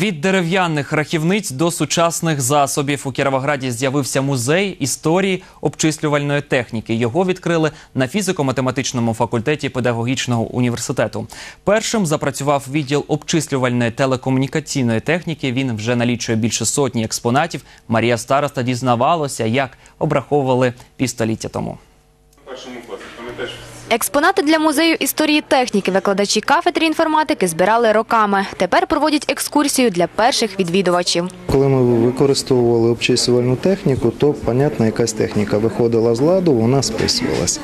Від дерев'яних рахівниць до сучасних засобів у Кіровограді з'явився музей історії обчислювальної техніки. Його відкрили на фізико-математичному факультеті педагогічного університету. Першим запрацював відділ обчислювальної телекомунікаційної техніки. Він вже налічує більше сотні експонатів. Марія Староста дізнавалася, як обраховували півстоліття тому. Експонати для музею історії техніки викладачі кафедри інформатики збирали роками. Тепер проводять екскурсію для перших відвідувачів. Коли ми використовували обчислювальну техніку, то, понятно, якась техніка виходила з ладу, вона списувалась.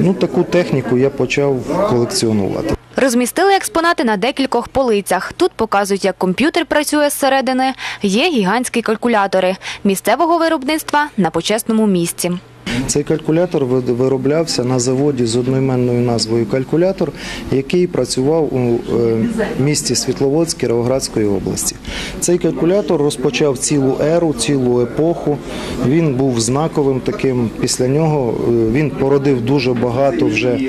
Ну, таку техніку я почав колекціонувати. Розмістили експонати на декількох полицях. Тут показують, як комп'ютер працює зсередини. Є гігантські калькулятори місцевого виробництва на почесному місці. Цей калькулятор вироблявся на заводі з одноіменною назвою калькулятор, який працював у е, місті Світловодськ Кіровоградської області. Цей калькулятор розпочав цілу еру, цілу епоху. Він був знаковим таким. Після нього е, він породив дуже багато вже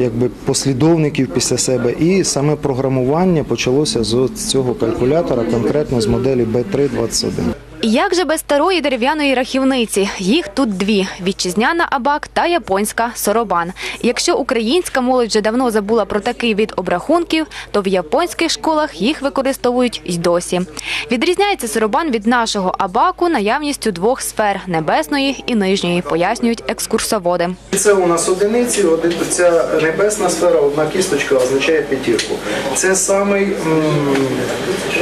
якби послідовників після себе. І саме програмування почалося з цього калькулятора, конкретно з моделі B321. І Як же без старої дерев'яної рахівниці? Їх тут дві: вітчизняна абак та японська соробан. Якщо українська молодь вже давно забула про такий від обрахунків, то в японських школах їх використовують й досі. Відрізняється соробан від нашого абаку наявністю двох сфер небесної і нижньої, пояснюють екскурсоводи. Це у нас одиниці, один, ця небесна сфера, одна кісточка означає п'ятірку. Це самий м,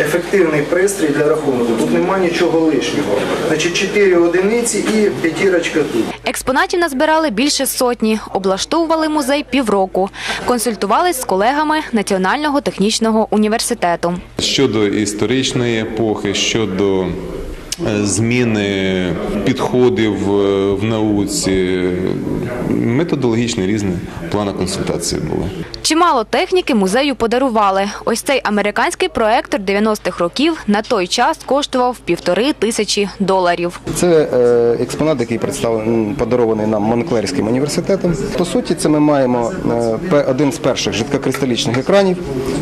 ефективний пристрій для рахунку. Тут нема нічого лишнього. Значить, чотири одиниці і п'ятірочка тут. Експонатів назбирали більше сотні, облаштовували музей півроку, консультувались з колегами Національного технічного університету. Щодо історичної епохи, щодо зміни підходів в науці, методологічні різні плани консультації були. Чимало техніки музею подарували. Ось цей американський проектор 90-х років на той час коштував півтори тисячі доларів. Це е, експонат, який представлений подарований нам Монклерським університетом. По суті, це ми маємо е, один з перших жидкокристалічних екранів,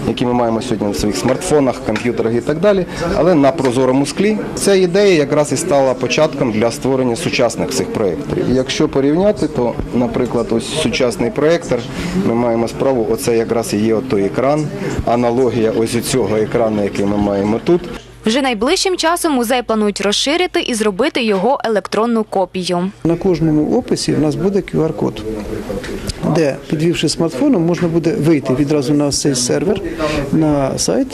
які ми маємо сьогодні на своїх смартфонах, комп'ютерах і так далі, але на прозорому склі. Ця ідея якраз і стала початком для створення сучасних цих проєкторів. Якщо порівняти, то, наприклад, ось сучасний проєктор, ми маємо справу, оце якраз і є той екран, аналогія ось цього екрану, який ми маємо тут. Вже найближчим часом музей планують розширити і зробити його електронну копію. На кожному описі в нас буде QR-код, де, підвівши смартфоном, можна буде вийти відразу на цей сервер, на сайт,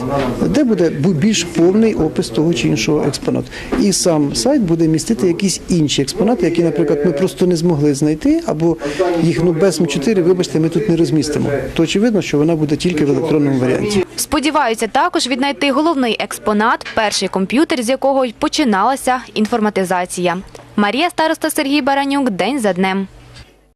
де буде більш повний опис того чи іншого експонату. І сам сайт буде містити якісь інші експонати, які, наприклад, ми просто не змогли знайти, або їх ну без М4, вибачте, ми тут не розмістимо. То очевидно, що вона буде тільки в електронному варіанті. Сподіваються також віднайти головний експонат, перший комп'ютер, з якого й починалася інформатизація. Марія Староста Сергій Баранюк день за днем.